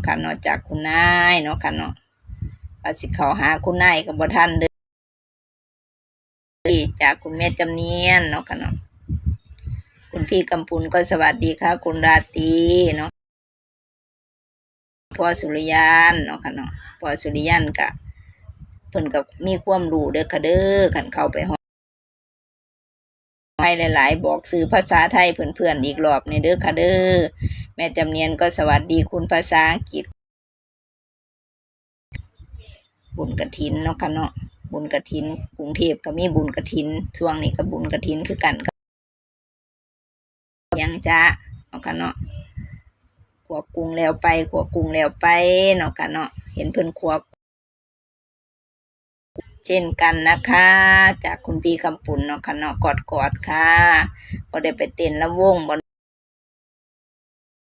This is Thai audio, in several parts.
ะค่ะเนาะจากคุณนายเนาะค่ะเนาะว่าสิเขาหาคุณนายกับบ่ทันเด้อจากคุณแม่จำเนียนเนาะค่ะเนาะคุณพี่กำปุลก็สวัสดีค่ะ คุณราตรีเนาะพ่อสุริยานเนาะค่ะเนาะพ่อสุริยันกะเพิ่นกับมีความรู้เด้อค่ะเด้อขันเข้าไปห้อง ให้หลาย ๆ บอกสื่อภาษาไทยเพื่อนๆอีกรอบในเด้อค่ะเด้อแม่จำเนียนก็สวัสดีคุณภาษาอังกฤษ บุญกระถินเนาะค่ะเนาะบุญกระถินกรุงเทพก็มีบุญกระถินช่วงนี้ก็บุญกระถินคือกันก็ยังจ้าเนาะค่ะเนาะขวบกรุงแล้วไปขวบกรุงแล้วไปเนาะค่ะเนาะเห็นเพิ่อนขวบ เช่นกันนะคะ จากคุณพี่คำปุ่นเนาะค่ะเนาะกอดกอดค่ะก็ได้ไปเต้นละวงบน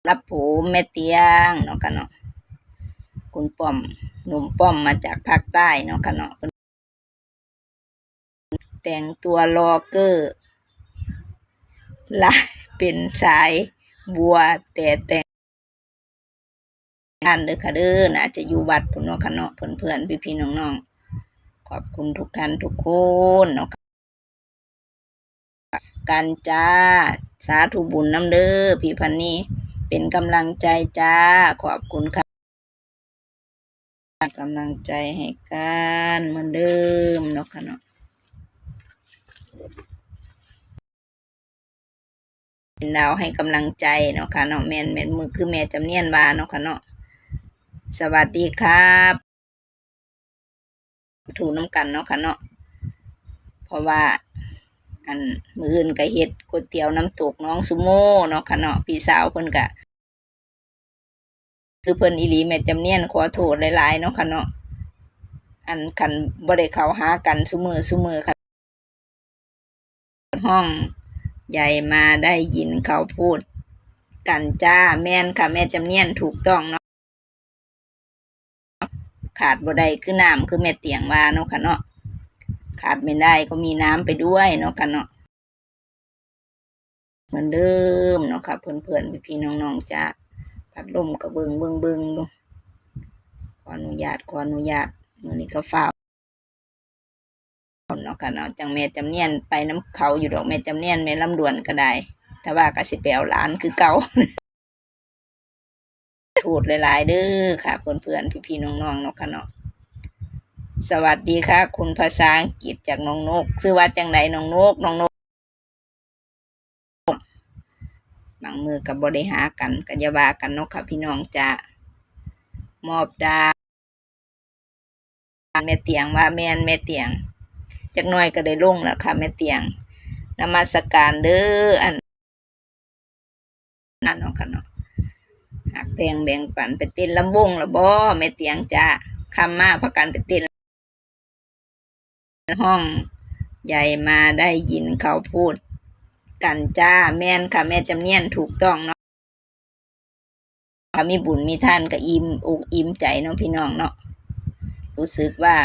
รับผูแม่เตียงเนาะค่ะเนาะคุณป้อมหนุ่มป้อมมาจากภาคใต้เนาะค่ะเนาะแต่งตัวรอเกอร์ลายเป็นสายบัวแต่แต่งงานเด้อค่ะเด้อน่าจะอยู่วัดพุ่นเนาะค่ะเนาะเพื่อนๆพี่ๆน้องๆ อบคุณทุกท่านทุกคนเนาะคะกันจ้า สาธุบุญน้ำเด้อพี่พันนี่เป็นกำลังใจจ้า ขอบคุณค่ะกำลังใจให้กันเหมือนเดิมเนาะค่ะเนาะเป็นดาวให้กำลังใจเนาะค่ะเนาะแม่นแม่นมือคือแม่จำเนียนวาเนาะค่ะเนาะสวัสดีครับ ถูน้ำกันเนาะค่ะเนาะเพราะว่า อันมืออื่นก็เฮ็ดก๋วยเตี๋ยวน้ำตกน้องสุโม่เนาะค่ะเนาะพี่สาวเพิ่นก็คือเพิ่นอีหลีแม่จำเนียนขอโทษหลายๆเนาะค่ะเนาะอันคันบ่ได้เข้าหากันซุมือซุมือค่ะ ห้องใหญ่มาได้ยินเขาพูด กันจ้าแม่นค่ะ แม่จำเนียนถูกต้องเนาะ ขาดบ่ได้คือน้ำคือแม่เตียงว่าเนาะค่ะเนาะขาดไม่ได้ก็มีน้ำไปด้วยเนาะค่ะเนาะเหมือนเดิมเนาะค่ะเพื่อนๆพี่ๆน้องๆจ้าพัดลมก็เบิงเบิงเบิงอยู่ขออนุญาตขออนุญาตมื้อนี้ก็ฝ้าเนาะค่ะเนาะจังแม่จำเนียนไปน้ำเขาอยู่ดอกแม่จำเนียนแม่ลำดวนก็ได้ถ้าว่าก็สิไปเอาหลานคือเก่า ทษหลาย ๆ เด้อค่ะ เพื่อนๆ พี่ๆ น้องๆเนาะค่ะเนาะสวัสดีค่ะ คุณภาษาอังกฤษจากน้องนกชื่อว่าจังไดน้องนกน้องนกบางมือกับบริหากันกัยาบากันเนกค่ะพี่น้องจะมอบดาวแม่เตียงว่าแม่นแม่เตียงจักน่อยก็ได้ลงแล้วค่ะแม่เตียงนมัสการเด้ออันนั่นเนาะค่ะเนาะ หักแพงแบ่งปันไปเต้นลำวงละบ่แม่เตียงจ้าคำมาพักกันไปเต้นห้องใหญ่มาได้ยินเขาพูด กันจ้าแม่นค่ะ แม่จำเนียนถูกต้องเนาะมีบุญมีท่านก็อิ่มอกอิ่มใจเนาะพี่น้องเนาะรู้สึกว่า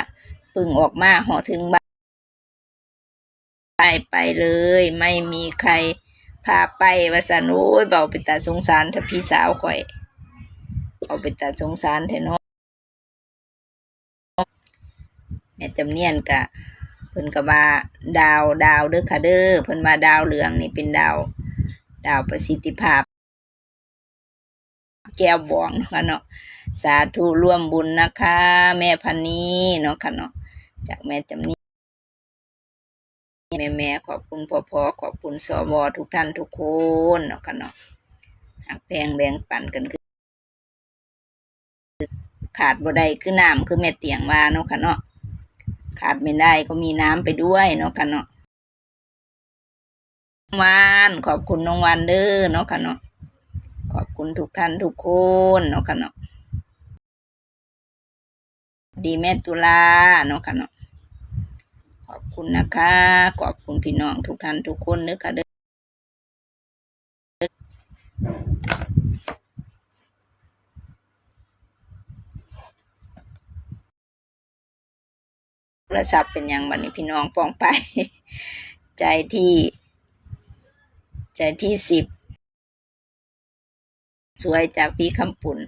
เพึ่งออกมาหอถึงบ้านไปไปเลย ไม่มีใคร พาไปว่าสันโอ้ยเบาเป็นตาสงสารถ้าพี่สาวข่อยเอาเป็นตาสงสารแท้เนาะแม่จำเนียนกะเพิ่นก็ว่าดาวดาวเด้อค่ะเด้อเพิ่นว่าดาวเหลืองนี่เป็นดาว ดาวประสิทธิภาพ แก้วบองเนาะค่ะเนาะสาธุร่วมบุญนะคะ แม่พันนี้เนาะค่ะเนาะจากแม่จำเนี้ แม่แม่ขอบคุณพ่อพ่อขอบคุณสวทุกท่านทุกคนเนาะค่ะเนาะหักแพงแบ่งปันกันคือขาดบ่ได้คือน้ำคือแม่เตียงว่าเนาะค่ะเนาะขาดไม่ได้ก็มีน้ำไปด้วยเนาะค่ะเนาะวานขอบคุณน้องวานเด้อเนาะค่ะเนาะขอบคุณทุกท่านทุกคนเนาะค่ะเนาะดีแม่ตุลาเนาะค่ะเนาะ ขอบคุณนะคะ ขอบคุณพี่น้องทุกท่านทุกคนเด้อค่ะเด้อโทรศัพท์เป็นอย่างบัดนี้พี่น้องปองไป ใจที่ ใจที่สิบสวยจากพี่คำปุ่น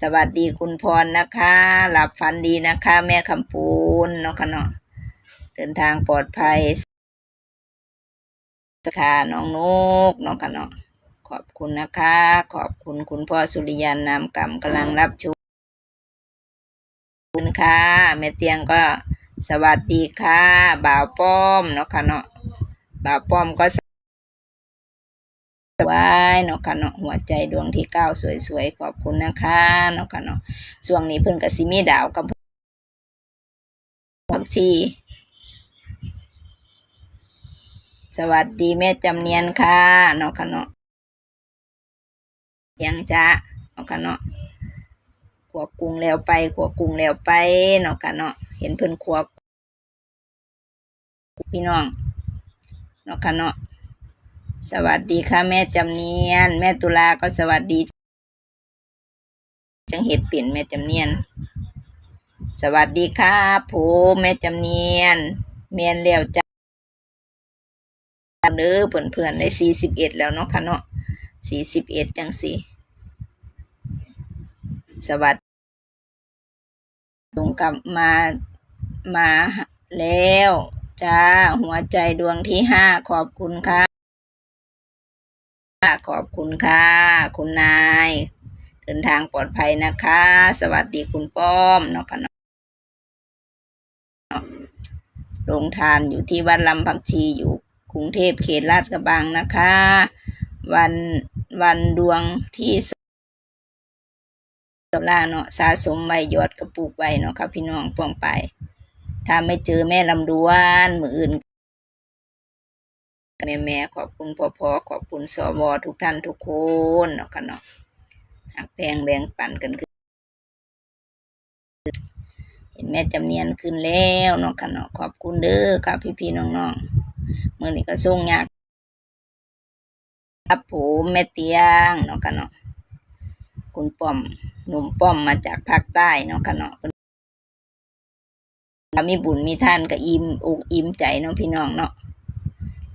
สวัสดีคุณพรนะคะ หลับฝันดีนะคะ แม่คำปูนเนาะค่ะเนาะ เดินทางปลอดภัยสค่ะน้องนกนาะค่ะเนาะขอบคุณนะคะ ขอบคุณคุณพ่อสุริยันนามกรรมกำลังรับชมคุณค่ะแม่เตียงก็สวัสดีค่ะ บ่าวป้อมเนาะค่ะเนาะบ่าวป้อมก็ไว้เนาะค่ะเนาะหัวใจดวงที่เก้าสวยๆ ขอบคุณนะคะเนาะค่ะเนาะช่วงนี้เพิ่นก็สิมีดาวกับผักชี สวัสดีแม่จำเนียนค่ะเนาะค่ะเนาะยังจ้าเนาะค่ะเนาะขวบกรุงแล้วไปขวบกรุงแล้วไปเนาะค่ะเนาะเห็นเพิ่นขวบพี่น้องเนาะค่ะเนาะสวัสดีค่ะแม่จำเนียน แม่ตุลาก็สวัสดี จังเห็ดเปลี่ยนแม่จำเนียน สวัสดีค่ะผมแม่จำเนียน เมียนแล้วจ้า เด้อเพื่อนๆได้สี่สิบเอ็ดแล้วเนาะค่ะเนาะสี่สิบเอ็ดจังสี่สวัสดีตรงกลับมามาแล้วจ้าหัวใจดวงที่ห้าขอบคุณค่ะขอบคุณค่ะ คุณนาย เดินทางปลอดภัยนะคะ สวัสดีคุณป้อมเนาะค่ะเนาะลงทานอยู่ที่วัดลำพักชีอยู่ กรุงเทพเขตลาดกระบังนะคะ วันวันดวงที่สลาเนาะสะสมไว้ยอดกระปุกไว้เนาะค่ะพี่น้องป้องไป ถ้าไม่เจอแม่ลำดวนมืออื่นแม่แม่ขอบคุณพ่อพ่อขอบคุณสวทุกท่านทุกคนเนาะค่ะเนาะหักแพงแบ่งปันกันคือเห็นแม่จำเนียนขึ้นแล้วเนาะค่ะเนาะขอบคุณเด้อค่ะพี่พี่น้องๆ มือนี้ก็ส่งยากครับผมแม่เตียงเนาะค่ะเนาะคุณป้อมหนุ่มป้อมมาจากภาคใต้เนาะค่ะเนาะเพิ่นมีบุญมีท่านก็อิ่มอกอิ่มใจเนาะพี่น้องเนาะ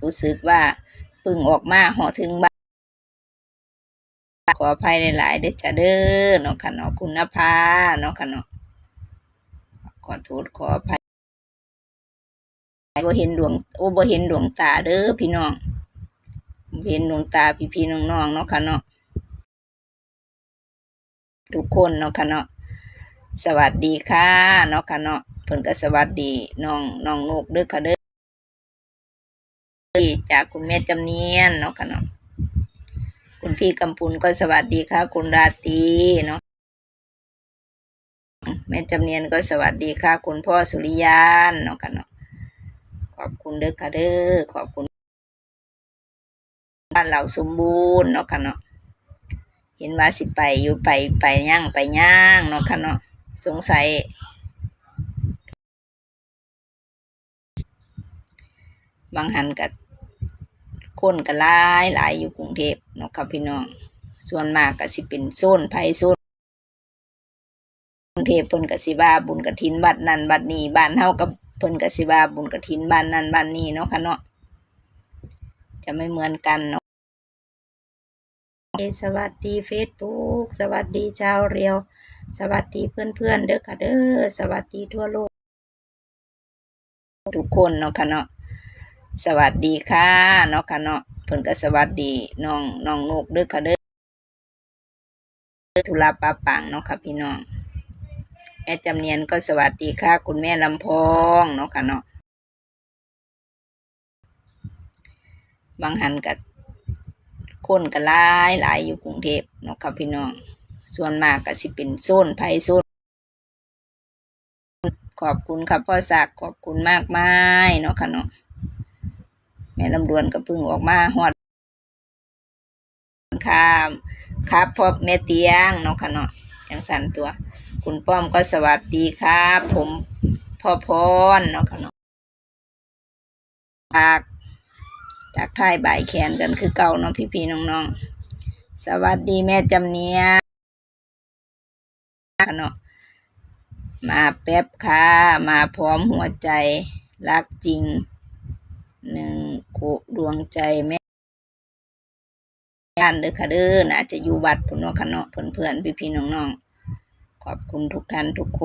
รู้สึกว่าพึ่งออกมาหอถึงบ้านขออภัยหลายๆเด้อจ้าเด้อเนาะค่ะเนาะคุณนภาเนาะค่ะเนาะขอโทษขออภัย บ่เห็นดวงโอ้บ่เห็นดวงตาเด้อพี่น้องเห็นดวงตาพี่ๆน้องๆเนาะค่ะเนาะทุกคนเนาะค่ะเนาะสวัสดีค่ะเนาะค่ะเนาะเพิ่นก็สวัสดีน้องน้องนกเด้อค่ะเด้อจากคุณแม่จำเนียนเนาะค่ะเนาะคุณพี่กำปุลก็สวัสดีค่ะ คุณราตรีเนาะแม่จำเนียนก็สวัสดีค่ะ คุณพ่อสุริยานเนาะค่ะเนาะ ขอบคุณเด้อค่ะเด้อขอบคุณ บ้านเราสมบูรณ์เนาะค่ะเนาะเห็นว่าสิไปอยู่ไปไปย่างไปย่างเนาะค่ะเนาะสงสัยบางหันกับคนก็หลายหลายอยู่กรุงเทพเนาะครับพี่น้อง ส่วนมากก็สิเป็นโซนไผโซนกรุงเทพเพิ่นก็สิว่าบุญกฐินบัดนั้นบัดนี้บ้านเฮากับ เพิ่นก็สิว่าบุญกฐินบ้านนั้นบ้านนี้เนาะค่ะเนาะจะไม่เหมือนกันเนาะสวัสดีเฟซบุ๊กสวัสดีชาวเรียว สวัสดีเพื่อนๆเด้อค่ะเด้อสวัสดีทั่วโลก ทุกคนเนาะค่ะเนาะสวัสดีค่ะเนาะค่ะเนาะเพิ่นก็สวัสดีน้องน้องนกเด้อค่ะเด้อธุระปาปังเนาะค่ะพี่น้อง แม่จำเนียนก็สวัสดีค่ะ คุณแม่ลำพองเนาะค่ะเนาะบางหันกับคนก็หลายหลายอยู่กรุงเทพเนาะค่ะพี่น้อง ส่วนมากก็สิเป็นโซนไผโซนขอบคุณครับพ่อศักดิ์ขอบคุณมากมายเนาะค่ะเนาะแม่ลำดวนก็พึ่งออกมาฮอดครับครับพ่อแม่เตียงเนาะค่ะเนาะจังสันตัว คุณป้อมก็สวัสดีครับ ผมพ่อพรเนาะค่ะเนาะจากจากท้ายบ่ายแขนกันคือเก่าเนาะพี่ๆน้องๆ สวัสดีแม่จำเนียค่ะเนาะมาแป๊บค่ะ มาพร้อมหัวใจรักจริงหนึ่งกุดวงใจแม่ย่านเด้อค่ะเด้อน่าจะอยู่วัดพุ่นเนาะค่ะเนาะเพื่อนๆพี่ๆน้อง ขอบคุณทุกท่านทุกคน